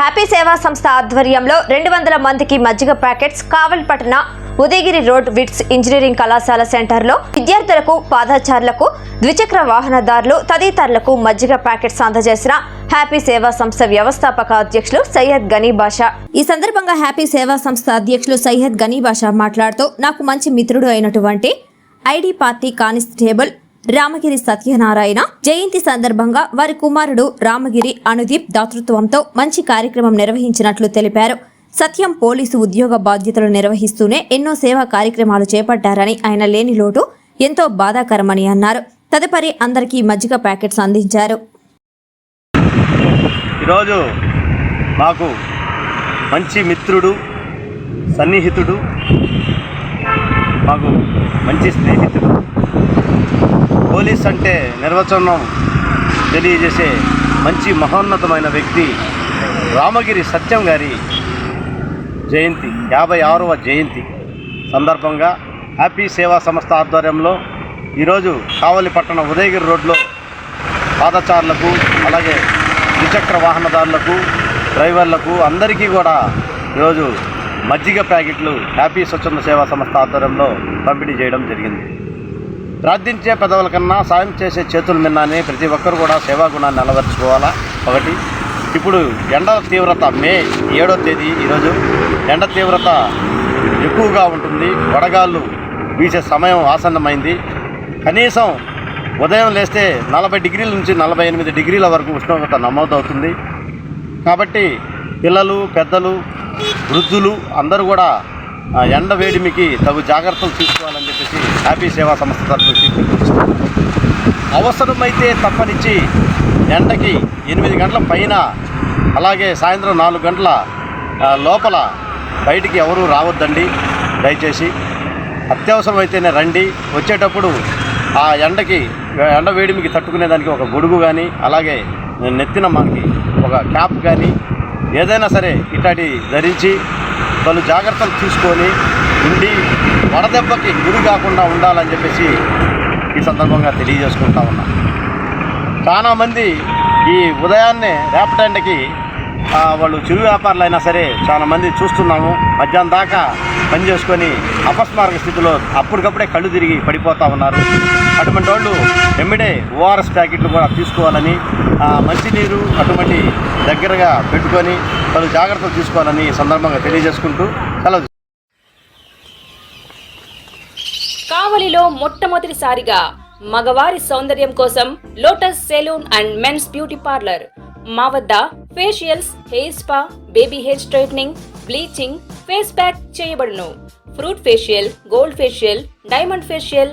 Happy సేవా సంస్థ ఆధ్వర్యంలో రెండు వందల మందికి మజ్జిగ ప్యాకెట్స్ కావల్పట్న ఉదయగిరి రోడ్ విట్స్ ఇంజనీరింగ్ కళాశాల సెంటర్లో విద్యార్థులకు పాదచారులకు ద్విచక్ర వాహనదారులు తదితరులకు మజ్జిగ ప్యాకెట్స్ అందజేసిన హ్యాపీ సేవా సంస్థ వ్యవస్థాపక అధ్యక్షులు సయ్యద్ గనీ బాషా. ఈ సందర్భంగా హ్యాపీ సేవా సంస్థ అధ్యక్షులు సయ్యద్ గనీ బాషా మాట్లాడుతూ నాకు మంచి మిత్రుడు అయినటువంటి ID party constable Ramagiri Satyanarayana జయంతి సందర్భంగా వారి కుమారుడు రామగిరి అనుదీప్ దాతృత్వంతో మంచి కార్యక్రమం నిర్వహించినట్లు తెలిపారు. సత్యం పోలీసు ఉద్యోగ బాధ్యతలు నిర్వహిస్తూనే ఎన్నో సేవా కార్యక్రమాలు చేపట్టారని ఆయన లేని లోటు ఎంతో బాధాకరమని అన్నారు. తదుపరి అందరికీ మజ్జిగ ప్యాకెట్స్ అందించారు. ఈరోజు మాకు మంచి మిత్రుడు సన్నిహితుడు మాకు మంచి స్నేహితుడు పోలీస్ అంటే నిర్వచనం తెలియజేసే మంచి మహోన్నతమైన వ్యక్తి రామగిరి సత్యం గారి జయంతి యాభై ఆరవ జయంతి సందర్భంగా హ్యాపీ సేవా సంస్థ ఆధ్వర్యంలో ఈరోజు కావలిపట్టణ ఉదయగిరి రోడ్లో పాదచారులకు అలాగే ద్విచక్ర వాహనదారులకు డ్రైవర్లకు అందరికీ కూడా ఈరోజు మజ్జిగ ప్యాకెట్లు హ్యాపీ స్వచ్ఛంద సేవా సంస్థ ఆధ్వర్యంలో పంపిణీ చేయడం జరిగింది. ప్రార్థించే పెదవుల కన్నా సాయం చేసే చేతుల మిన్నాని ప్రతి ఒక్కరు కూడా సేవాగుణాన్ని అలవర్చుకోవాలా? ఒకటి. ఇప్పుడు ఎండ తీవ్రత మే ఏడో తేదీ ఈరోజు. ఎండ తీవ్రత ఎక్కువగా ఉంటుంది. వడగాళ్ళు వీసే సమయం ఆసన్నమైంది. కనీసం ఉదయం లేస్తే నలభై డిగ్రీల నుంచి నలభై ఎనిమిది డిగ్రీల వరకు ఉష్ణోగ్రత నమోదవుతుంది. కాబట్టి పిల్లలు పెద్దలు వృద్ధులు అందరూ కూడా ఎండ వేడిమికి తగు జాగ్రత్తలు తీసుకోవాలని చెప్పేసి హ్యాపీ సేవా సంస్థ తరఫు అవసరమైతే తప్పనిచ్చి ఎండకి ఎనిమిది గంటల పైన అలాగే సాయంత్రం నాలుగు గంటల లోపల బయటికి ఎవరూ రావద్దండి. దయచేసి అత్యవసరమైతేనే రండి. వచ్చేటప్పుడు ఆ ఎండకి ఎండ వేడిమికి తట్టుకునేదానికి ఒక గొడుగు కానీ అలాగే నెత్తిన మనకి ఒక క్యాప్ కానీ ఏదైనా సరే ఇట్లాంటి ధరించి పలు జాగ్రత్తలు తీసుకొని ఉండి వడదెబ్బకి గురి కాకుండా ఉండాలని చెప్పేసి ఈ సందర్భంగా తెలియజేసుకుంటా ఉన్నా. చాలామంది ఈ ఉదయాన్నే రేపటి ఎండకి వాళ్ళు చిరు వ్యాపారులు అయినా సరే చాలా మంది చూస్తున్నాము. మధ్యాహ్నం దాకా పని చేసుకొని అపస్మారక స్థితిలో అప్పటికప్పుడే కళ్ళు తిరిగి పడిపోతూ ఉన్నారు. అటువంటి వాళ్ళు ఎమ్మిడే ఓఆర్ఎస్ ప్యాకెట్లు కూడా తీసుకోవాలని ఆ, మంచినీరు అటువంటి దగ్గరగా పెట్టుకొని పలు జాగ్రత్తలు తీసుకోవాలని సందర్భంగా తెలియజేసుకుంటూ సెలవు కావలిలో మొట్టమొదటిసారిగా మగవారి సౌందర్యం కోసం lotus salon and men's beauty parlour. మా వద్ద facials hair spa baby hair straightening bleaching face pack చేయబడును. Fruit facial gold facial diamond facial